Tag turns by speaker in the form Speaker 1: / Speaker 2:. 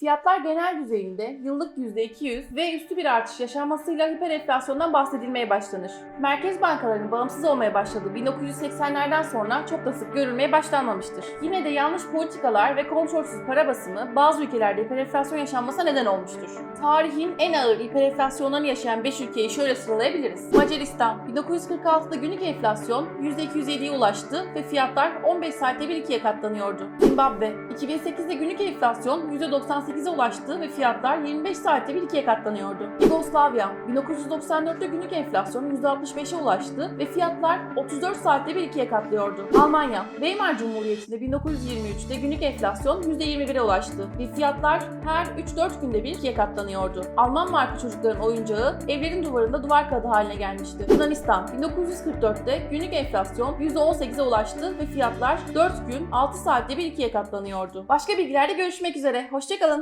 Speaker 1: Fiyatlar genel düzeyinde yıllık %200 ve üstü bir artış yaşanmasıyla hiperenflasyondan bahsedilmeye başlanır. Merkez bankalarının bağımsız olmaya başladığı 1980'lerden sonra çok da sık görülmeye başlanmamıştır. Yine de yanlış politikalar ve kontrolsüz para basımı bazı ülkelerde hiperenflasyon yaşanmasına neden olmuştur. Tarihin en ağır hiperenflasyonlarını yaşayan 5 ülkeyi şöyle sıralayabiliriz. Macaristan 1946'da günlük enflasyon %207'ye ulaştı ve fiyatlar 15 saatte bir ikiye katlanıyordu. Zimbabwe 2008'de günlük enflasyon %98'e ulaştı ve fiyatlar 25 saatte bir ikiye katlanıyordu. Yugoslavya 1994'te günlük enflasyon %65'e ulaştı ve fiyatlar 34 saatte bir ikiye katlıyordu. Almanya Weimar Cumhuriyeti'nde 1923'te günlük enflasyon %21'e ulaştı ve fiyatlar her 3-4 günde bir ikiye katlanıyordu. Alman marka çocukların oyuncağı evlerin duvarında duvar kağıdı haline gelmişti. Yunanistan 1944'te günlük enflasyon %18'e ulaştı ve fiyatlar 4 gün 6 saatte bir ikiye katlanıyordu. Başka bilgilerde görüşmek üzere. Hoşçakalın.